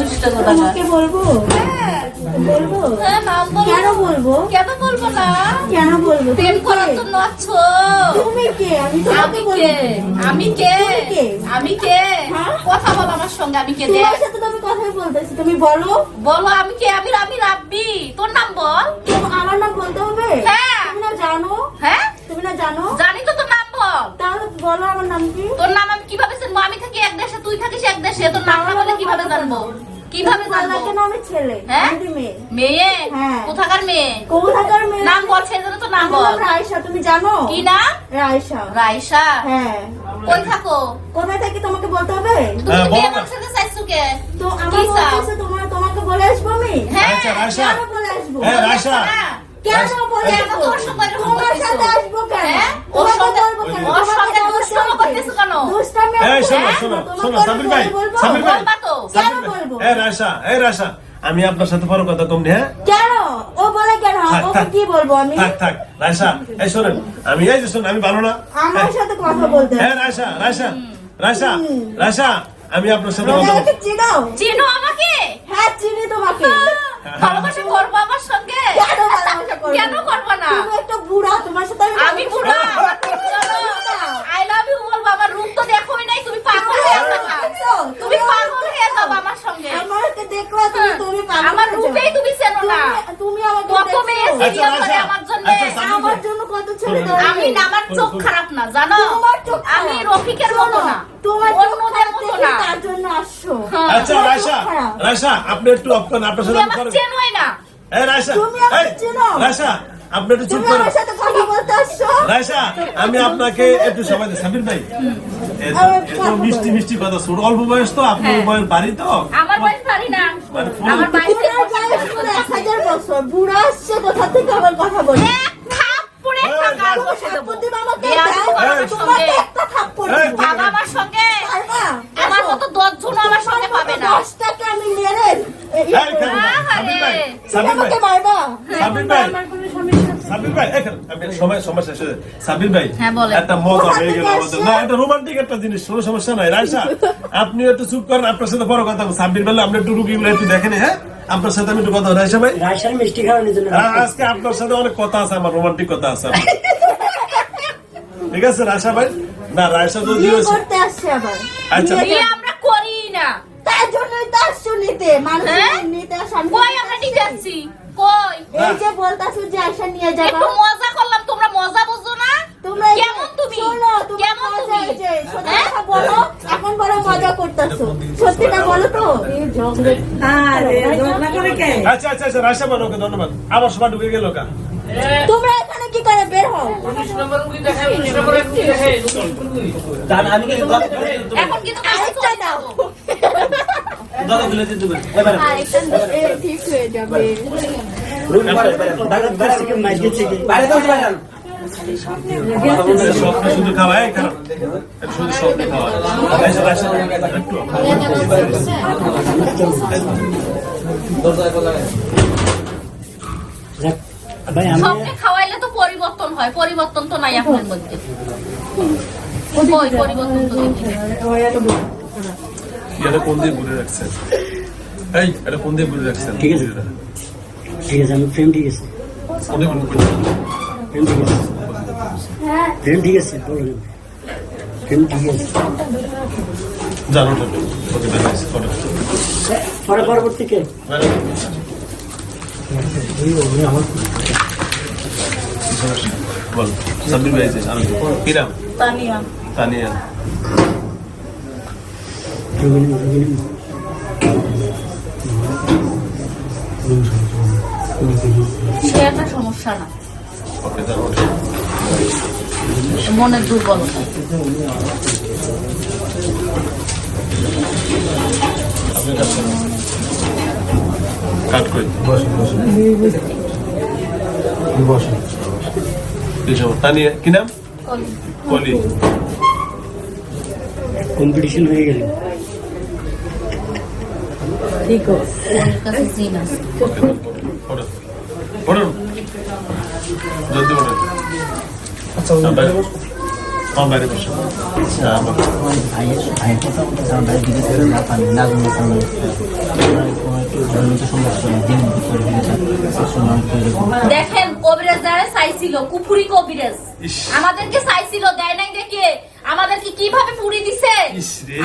দুষ্ট কোথাকার তোমাকে বলব? বলব হ্যাঁ নাম বলো কেন বলব? কেন বলব? না কেন বলব প্রেম তুমি করার জন্য আছো তুমি কে? আমি আমি কে? আমি কে? আমি কে? কথা বল আমার সঙ্গে আমি কে দে তোমার সাথে আমি কথাই বলতেছি তুমি বলো। বলো আমি কে? আমি আমি রাব্বি। তোর নাম বল। আমার নাম বলতে হবে? হ্যাঁ। তুমি না জানো? হ্যাঁ? তুমি না জানো জানি তো তোর নাম বল তাহলে বলো আমার নাম কি? তোর নাম আমি কীভাবে চিনবো আমি থাকি এক দেশে তুই থাকিস এক দেশে। তোর নাম না বলে কীভাবে জানব? কীভাবে জানব? কেন? আমি ছেলে হ্যাঁ? আমি মেয়ে? মেয়ে? হ্যাঁ। কোথাকার মেয়ে? কোথাকার মেয়ে? নাম বল সেই তো নাম বল। রাইসা তুমি জানো? কি নাম? রাইসা রাইসা হ্যাঁ। কই থাকো? কোথায় থাকি তোমাকে বলতে হবে? তুমি হ্যাঁ, বিয়ে বল সাথে চাইছো কে? তো আমার কি বলতেছে তোমার তোমাকে বলে আসব আমি? হ্যাঁ। আচ্ছা, রাইসা। বলে আসব? হ্যাঁ, রাইসা। কেন বলে কেন সঙ্গে এরকম করতেছো? আসব কেন? হ্যাঁ? ওর সঙ্গে- ওর সঙ্গে দুষ্টামি করতেছো কেন? দুষ্টামি আমি এই শোনো শোনো শোনো বলব, সাবির ভাই। সাবির ভাই কেন বলব? এই রাশা এই রাশা আমি আপনার সাথে বড় কথা কমনি হ্যাঁ? কেন? ও বলে কেন? থাক, ওকে থাক। কি বলব আমি? থাক থাক রাশা এই শোনেন আমি এই যে শোন আমি ভালো না। আমার সাথে কথা বলতে হ্যাঁ রাশা রাশা রাশা রাশা আমি আপনার সাথে কথা চিনো? চিনো। আমাকে হ্যাঁ চিনি তোমাকে। ভালোবাসা করব আমার সঙ্গে কেন ভালোবাসা করব? কেন করব না তুমি একটা বুড়া তোমার সাথে আমি বুড়া আই লাভ ইউ বলব আমার রূপ তো দেখোই নাই তুমি পাগল হয়ে যাবা তুমি পাগল হয়ে যাবা আমার সঙ্গে আমাকে দেখলে তুমি তুমি পাগল আমার হয়ে রূপেই যাবে। তুমি চেনো না তুমি- তুমি আমাকে কত দেখছ। মেয়ে আচ্ছা, সিরিয়াল করে আচ্ছা, আমার জন্য আচ্ছা, সাবির আমার জন্য কত ছেলে শোনো, দাঁড়িয়ে। আমি না আমার চোখ খারাপ না জানো? তোমার চোখ আমি রফিকের মতো না তোমার অন্যদের মতো না। তার জন্য আসছো। হ্যাঁ। আচ্ছা রাশা খারাপ। রাশা আপনি একটু অফ করেন আপনার সাথে আমার না। এই রাশা তুমি আমাকে চেনো? রাশা আপনি একটু চুপ তুমি করেন সাথে কথা বলতে আসছো? রাশা আমি আপনাকে একটু সময় দিই। সাবির ভাই এত- মিষ্টি। মিষ্টি কথা শুরু অল্প বয়স তো আপনার হ্যাঁ। বয়স বাড়ি তো। আমার বয়স পারি না। মানে আমার বয়স পুরো এক হাজার বছর। বুড়া আসছে কোথা থেকে আবার কথা বলি? বাবা আমার সঙ্গে। আমার মতো দশ জন আমার সঙ্গে পাবে না। আমি মেরে ভাই ভাই। ভাই। ভাই হয়ে ভাই হ্যাঁ, হয়ে আপনি একটু চুপ করেন আপনার সাথে বড় কথা। সাব্বির বেলা আপনি একটু রুগীগুলো একটু দেখেন হ্যাঁ? আপনার সাথে আমি একটু কথা। রাইসা ভাই? রাশার মিষ্টি খাওয়ানোর জন্য আজকে আপনার সাথে অনেক কথা আছে আমার রোমান্টিক কথা আছে। ঠিক আছে রাইসা ভাই? না রাইসা যদি বিয়ে করতে আসছে আবার। আচ্ছা। বিয়ে আমরা করি না। তার জন্যই তো আসছো নিতে। মানুষ হ্যাঁ? নিতে আসা কই আমরা নিতে যাচ্ছি কই? এই যে বলতাছো যে আয়সা নিয়ে যাবা। একটু মজা করলাম তোমরা মজা বুঝছ না? তোমরা কেমন তুমি? শোনো, তুমি কেমন তুমি? এই যে, সত্যি হ্যাঁ? কথা বলো এখন বড় মজা করতেছো। সত্যিটা বলো তো। এই ঝগড়ে আচ্ছা আচ্ছা আচ্ছা রাইসা ভাই ওকে ধন্যবাদ। আবার সবাই ঢুকে গেল কা তোমরা কি করে বের হও? এখন কিন্তু আরেকটা দাও। ঠিক হয়ে যাবে। শুধু খাওয়াই শুধু স্বপ্ন খাওয়া স্বপ্নে খাওয়াইলে তো পরিবর্তন হয় পরিবর্তন তো নাই আপনার মধ্যে। কই পরিবর্তন তো এটা কোন দিয়ে ঘুরে রাখছেন এই এটা কোন দিয়ে ঘুরে রাখছেন ঠিক আছে। ঠিক আছে আমি ফ্রেম ঠিক আছে। কোন দিয়ে ঘুরে ফ্রেম ঠিক আছে। ফ্রেম ঠিক আছে বলুন ফ্রেম ঠিক আছে। জানো তো ওকে দেখাইছি ফটো পরে পরবর্তী কে? বল সাব্বির ভাই আছে আমি। কিরাম তানিয়া। তানিয়া। সমস্যা না। মনের দুর্বলতা। করুন। কাট করে। বসুন বসুন বসুন তানিয়া কি নাম? কলি। কম্পিটিশন হয়ে গেল। জিন আছে জলদি পড়ুন। আচ্ছা বাইরে বসে এরকম দেখেন চাইছিল কুফুরি কবিরাজ। আমাদেরকে চাইছিল দেয় নাই দেখে। আমাদেরকে কীভাবে পুরি দিছে?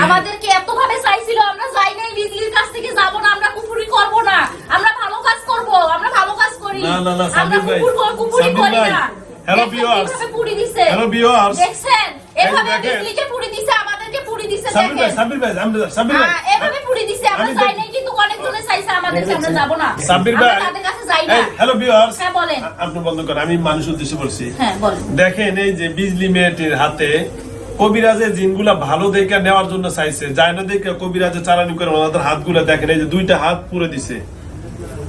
আমাদেরকে এত ভাবে চাইছিল আমরা যাই নাই বিজলির কাছ থেকে যাব না আমরা কুফুরি করব না। আমরা ভালো কাজ করব আমরা ভালো কাজ করি। না, না, না, আমরা ভাই। কুফুর কুফুরি করি না। viewers. কীভাবে পুরি দিছে? Hello, viewers. দেখছেন? এভাবে। বিজলিকে পুরি দিছে আমাদেরকে পুরি দিছে সাব্বির ভাই দেখেন ভাই আমরা- সাব্বির ভাই হ্যাঁ, এভাবে পুরি দিছে আমরা যাই নাই কিন্তু অনেক জনে চাইছে আমাদেরকে আমরা যাব না। সাব্বির ভাই হ্যালো ভিউয়ার্স হ্যাঁ, বলেন। আপনি বন্ধ করেন আমি মানুষ উদ্দেশ্যে বলছি। হ্যাঁ বলেন। দেখেন এই যে বিজলি মেয়েটির হাতে কবিরাজের জিনগুলা ভালো দেখে নেওয়ার জন্য চাইছে যায় না দেখে কবিরাজে চালানি করে ওনাদের হাতগুলো দেখেন এই যে দুইটা হাত পুরো দিছে।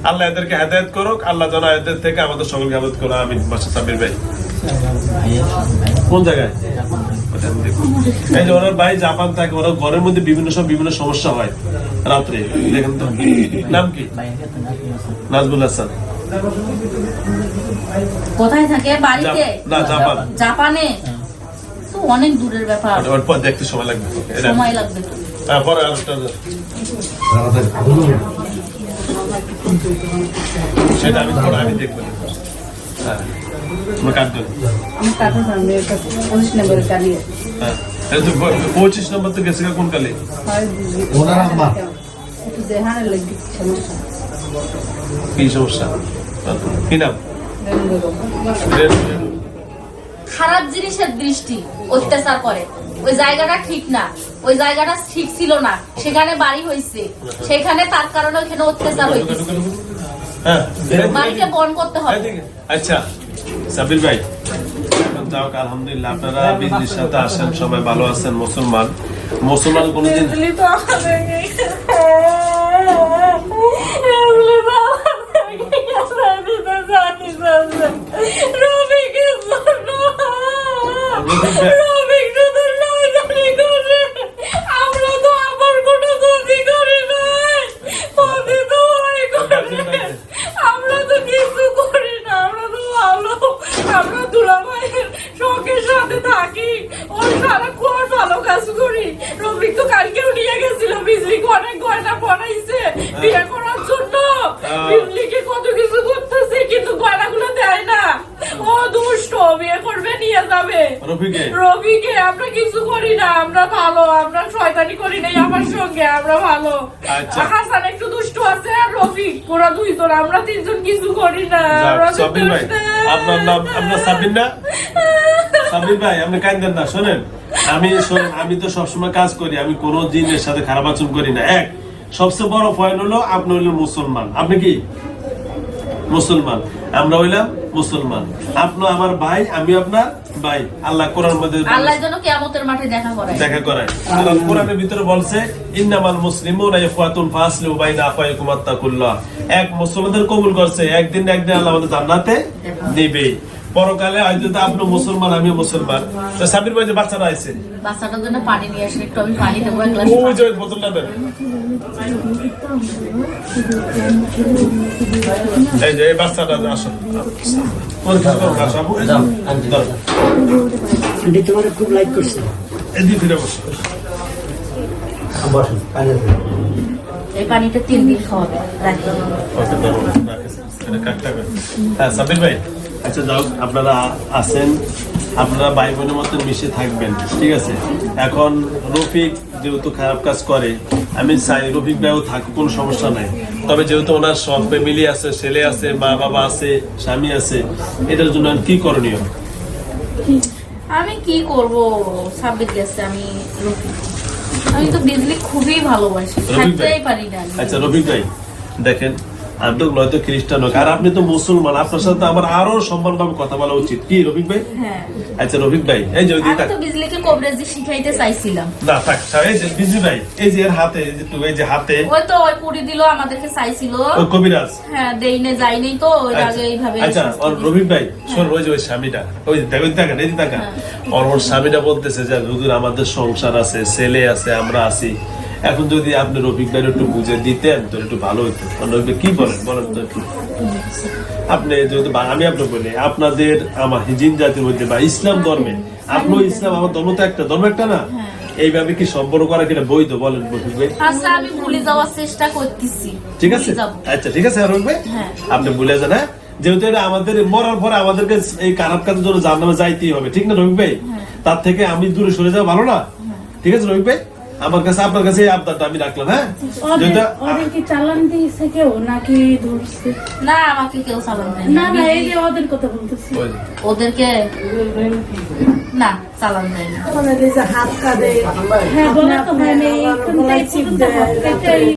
আল্লাহ এদেরকে হেদায়ত করুক আল্লাহ যেন এদের থেকে আমাদের সকলকে হেদায়ত করো আমিন। বাসা সাবির ভাই। কোন জায়গায়। এই যে ওনার ভাই জাপান থাকে ওরা ঘরের মধ্যে বিভিন্ন সব বিভিন্ন সমস্যা হয়। রাত্রে দেখেন তো। নাম কি? নাজবুল হাসান। কোথায় থাকে? বাড়িতে? না জাপান। জাপানে? তো অনেক দূরের ব্যাপার। ওর পর দেখতে সময় লাগবে সময় লাগবে হ্যাঁ, পরে আরেকটা সেটা আমি পরে আমি দেখব। হ্যাঁ আমি পঁচিশ হ্যাঁ পঁচিশ নম্বর তো গেছে গা কোন কালে? ওনার আম্মা। লেগে সমস্যা। কি সমস্যা? কি নাম। খারাপ জিনিসের দৃষ্টি অত্যাচার করে। ওই জায়গাটা ঠিক না। ওই জায়গাটা ঠিক ছিল না। সেখানে বাড়ি হয়েছে সেখানে তার কারণে ওইখানে অত্যাচার হইতেছে। ঢুকে। হ্যাঁ বাড়িকে বন করতে হবে। আচ্ছা সাবির ভাই। যাও আলহামদুলিল্লাহ আপনারা বিজলির সাথে আসেন সবাই ভালো আছেন মুসলমান। মুসলমান কোনোদিন বিজলি তো আমাদেরকে বিজলি তো আমাদেরকে কেসা দিতে বিজলিকে অনেক গয়না পড়াইছে বিয়ে করার জন্য। বিজলিকে কত কিছু কিন্তু গয়নাগুলো দেয় না। ও দুষ্ট বিয়ে করবে নিয়ে যাবে। রবিকে আমরা কিছু করি না আমরা ভালো আমরা শয়তানি করি নাই আমার সঙ্গে আমরা ভালো। আচ্ছা। হাসান একটু দুষ্ট আছে আর রফিক ওরা দুইজন আমরা তিনজন কিছু করি না। আমরা। আপনার নাম আপনার সাব্বির না? ভাই আপনি কান্দেন না শোনেন। আমি শোনেন আমি তো সবসময় কাজ করি আমি কোনো জিনের সাথে খারাপ আচরণ করি না। এক সবচেয়ে বড় পয়েন্ট হলো আপনি হইলেন মুসলমান। আপনি কি? মুসলমান। আমরা হইলাম মুসলমান। আপনি আমার ভাই আমি আপনার ভাই। আল্লাহ কোরআন মধ্যে বলেছে- আল্লাহ যেন কেয়ামতের মাঠে দেখা করায়। দেখা করায়। কারণ কোরআনের ভিতরে বলছে ইন্নামাল মুসলিমুনা ইখওয়াতুন ফাসলু বাইনা আফাইকুম আত্তাকুল্লাহ। এক মুসলমানদের কবুল করছে একদিন একদিন আল্লাহ আমাদের জান্নাতে দিবে পরকালে হয়তো তো আপনি মুসলমান আমি মুসলমান। তো সাবির ভাই যে বাচ্চারা আছে? বাচ্চাটার জন্য পানি নিয়ে আসেন একটু আমি পানি দেবো এক গ্লাস ওই যে বোতলটা দেন। এই যে এই বাচ্চাটা আসো। কোন কিছু করো না, তোমার খুব লাইক করছে। এদিকে ফিরে বসো। এই পানিটা তিন দিন খাওয়াবে রাখি। হ্যাঁ সাবির ভাই। আচ্ছা যাও আপনারা আছেন আপনারা ভাই বোনের মতন মিশে থাকবেন ঠিক আছে? এখন রফিক যেহেতু খারাপ কাজ করে আমি চাই রফিক ভাইও থাকুক কোনো সমস্যা নাই। তবে যেহেতু ওনার সব ফ্যামিলি আছে ছেলে আছে মা বাবা আছে স্বামী আছে এটার জন্য কি করণীয়? আমি কি করব সাব্বির গেছে আমি রফিক। আমি তো বিজলি খুবই ভালোবাসি থাকতেই পারি না। আচ্ছা রফিক ভাই দেখেন আমি তো নয়তো খ্রিস্টান হোক। আর আপনি তো মুসলমান আপনার সাথে আমার আরও সম্মানভাবে কথা বলা উচিত। কি রফিক ভাই? হ্যাঁ। আচ্ছা রফিক ভাই এই যে ওই আমি তো বিজলিকে কবরেজি শিখাইতে চাইছিলাম। না থাক এই যে বিজি ভাই এই যে এর হাতে এই যে তুমি এই যে হাতে ওই তো ওই পুরি দিল আমাদেরকে চাইছিল। ওই কবিরাজ। হ্যাঁ তো ওই আচ্ছা, আগে এইভাবে আচ্ছা রবিক ভাই শোন ওই যে ওই স্বামীটা ওই দেখো দেখেন এই যে দেখেন ওর ওর স্বামীটা বলতেছে যে হুজুর আমাদের সংসার আছে ছেলে আছে আমরা আছি। এখন যদি আপনি রফিক ভাই একটু বুঝে দিতেন তো একটু ভালো হতো রফিক কি বলেন? বলেন তো একটু। আপনি যেহেতু আমি আপনাকে বলি আপনাদের আমার হিজিন জাতির মধ্যে বা ইসলাম ধর্মে আপনিও ইসলাম আমার ধর্ম তো একটা ধর্ম একটা না? এইভাবে কি সম্পর্ক করা কিনা বৈধ বলেন রফিক ভাই? আচ্ছা আমি ভুলে যাওয়ার চেষ্টা করতেছি। ঠিক আছে? আচ্ছা ঠিক আছে রফিক ভাই? হ্যাঁ। আপনি ভুলে যান হ্যাঁ? যেহেতু এটা আমাদের মরার পরে আমাদেরকে এই খারাপ কাজের জন্য জান যাইতেই হবে ঠিক না রফিক ভাই? তার থেকে আমি দূরে সরে যাওয়া ভালো না? ঠিক আছে রফিক ভাই? আমার কাছে আপনার কাছে এই আবদারটা আমি রাখলাম হ্যাঁ? ওদের যেটা ওদের কি চালান দিয়েছে কেউ নাকি ধরছে? না আমাকে কেউ চালান দেয় না না এই যে ওদের কথা বলতেছি। ওদেরকে না চালান ওদেরকে না চালান যে হাত কাঁদে হ্যাঁ বলা তো মানে কোনটাই চিপ দেয়